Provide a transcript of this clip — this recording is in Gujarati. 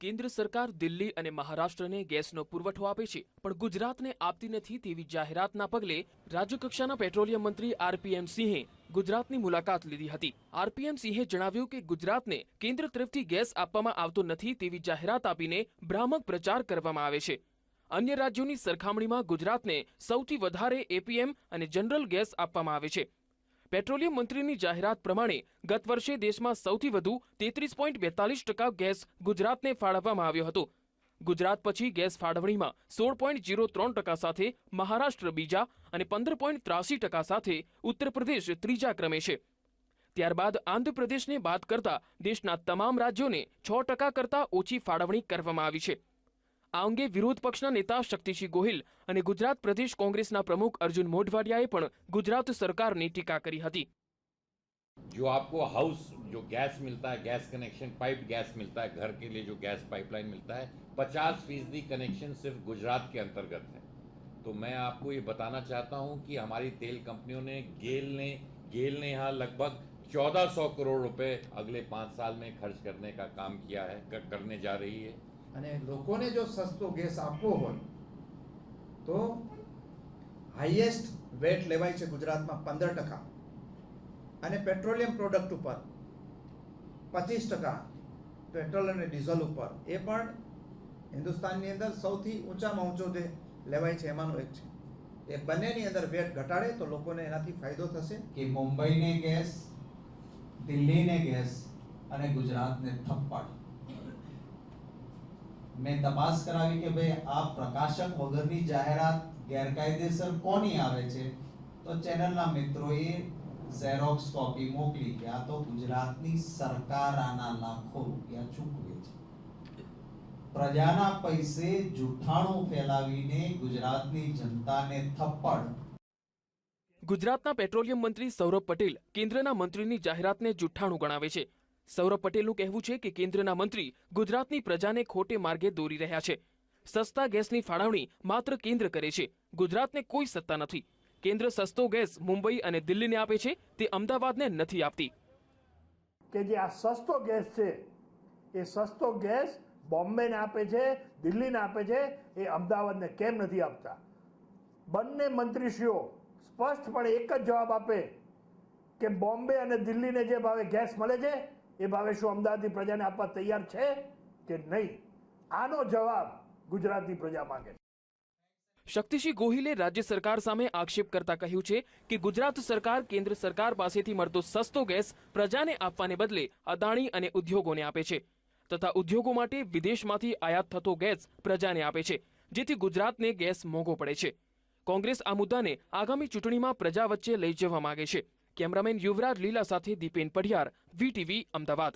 કેન્દ્ર સરકાર દિલ્હી અને મહારાષ્ટ્રને ગેસનો પુરવઠો આપે છે, પણ ગુજરાતને આપતી નથી તેવી જાહેરાતના પગલે રાજ્યકક્ષાના પેટ્રોલિયમ મંત્રી આરપીએમ સિંહે ગુજરાતની મુલાકાત લીધી હતી. આરપીએમ સિંહે જણાવ્યું કે ગુજરાતને કેન્દ્ર તરફથી ગેસ આપવામાં આવતો નથી તેવી જાહેરાત આપીને ભ્રામક પ્રચાર કરવામાં આવે છે. અન્ય રાજ્યોની સરખામણીમાં ગુજરાતને સૌથી વધારે એપીએમ અને જનરલ ગેસ આપવામાં આવે છે. પેટ્રોલિયમ મંત્રીની જાહેરાત પ્રમાણે ગત વર્ષે દેશમાં સૌથી વધુ તેત્રીસ પોઈન્ટ બેતાલીસ ટકા ગેસ ગુજરાતને ફાળવવામાં આવ્યો હતો. ગુજરાત પછી ગેસ ફાળવણીમાં સોળ પોઈન્ટ જીરો ત્રણ ટકા સાથે મહારાષ્ટ્ર બીજા અને પંદર પોઈન્ટ ત્રાસી ટકા સાથે ઉત્તર પ્રદેશ ત્રીજા ક્રમે છે. ત્યારબાદ આંધ્રપ્રદેશને બાદ કરતા દેશના તમામ રાજ્યોને છ ટકા કરતાં ઓછી ફાળવણી કરવામાં આવી છે. આ અંગે વિરોધ પક્ષના નેતા શક્તિસિંહ ગોહિલ અને ગુજરાત પ્રદેશ કોંગ્રેસના પ્રમુખ અર્જુન મોઢવાડિયાએ પણ ગુજરાત સરકારની ટીકા કરી હતી जो आपको हाउस जो गैस मिलता है गैस कनेक्शन पाइप गैस मिलता है घर के लिए जो गैस पाइपलाइन मिलता है पचास फीसदी कनेक्शन सिर्फ गुजरात के अंतर्गत है तो मैं आपको ये बताना चाहता हूँ कि हमारी तेल कंपनियों ने गेल ने गेल ने यहाँ लगभग 1400 करोड़ रुपए अगले पाँच साल में खर्च करने का काम किया है कर, करने जा रही है અને લોકોને જો સસ્તો ગેસ આપવો હોય, તો હાઈએસ્ટ વેટ લેવાય છે ગુજરાતમાં પંદર ટકા. અને પેટ્રોલિયમ પ્રોડક્ટ ઉપર પચીસ ટકા પેટ્રોલ અને ડીઝલ ઉપર. એ પણ હિન્દુસ્તાનની અંદર સૌથી ઊંચામાં ઊંચો જે લેવાય છે, એમાંનો એક છે. એ બંનેની અંદર વેટ ઘટાડે તો લોકોને એનાથી ફાયદો થશે. કે મુંબઈને ગેસ, દિલ્હીને ગેસ અને ગુજરાતને થપ્પડ. મેં તપાસ કરાવી કે ભાઈ આ પ્રકાશક વગરની જાહેરાત ગેરકાયદેસર કોની આવે છે? તો ચેનલના મિત્રોએ ઝેરોક્સ કોપી મોકલી કે આ તો ગુજરાતની સરકાર આના લાખો રૂપિયા ચૂકવે છે. પ્રજાના પૈસે જૂઠાણું ફેલાવીને ગુજરાતની જનતાને થપ્પડ. ગુજરાતના પેટ્રોલિયમ મંત્રી સૌરભ પટેલ કેન્દ્રના મંત્રીની જાહેરાતને જુઠ્ઠાણું ગણાવે છે. સૌરભ પટેલનું કહેવું છે કે કેન્દ્રના મંત્રી ગુજરાતની પ્રજાને ખોટે માર્ગે દોરી રહ્યા છે. સસ્તા ગેસની ફાળવણી માત્ર કેન્દ્ર કરે છે. ગુજરાતને કોઈ સત્તા નથી. કેન્દ્ર સસ્તો ગેસ મુંબઈ અને દિલ્હીને આપે છે, તે અમદાવાદને નથી આપતી. કે જે આ સસ્તો ગેસ છે, એ સસ્તો ગેસ બોમ્બેને આપે છે, દિલ્હીને આપે છે, એ અમદાવાદને કેમ નથી આપતા? બંને મંત્રીશ્રીઓ સ્પષ્ટપણે એક જ જવાબ આપે કે બોમ્બે અને દિલ્હીને જે ભાવે ગેસ મળે છે એ ભાવે શું અમદાવાદની પ્રજાને આપવા તૈયાર છે કે નહીં? આનો જવાબ ગુજરાતની પ્રજા માંગે છે. શક્તિસિંહ ગોહિલે રાજ્ય સરકાર સામે આક્ષેપ કરતા કહ્યું છે કે ગુજરાત સરકાર કેન્દ્ર સરકાર પાસેથી મળતો સસ્તો ગેસ પ્રજાને આપવાને બદલે અદાણી અને ઉદ્યોગોને આપે છે તથા ઉદ્યોગો માટે વિદેશમાંથી આયાત થતો ગેસ પ્રજાને આપે છે, જેથી ગુજરાતને ગેસ મોંઘો પડે છે. કોંગ્રેસ આ મુદ્દાને આગામી ચૂંટણીમાં પ્રજા વચ્ચે લઈ જવા માંગે છે. કેમેરામેન યુવરાજ લીલા સાથે દીપેન પઢિયાર વીટીવી અમદાવાદ.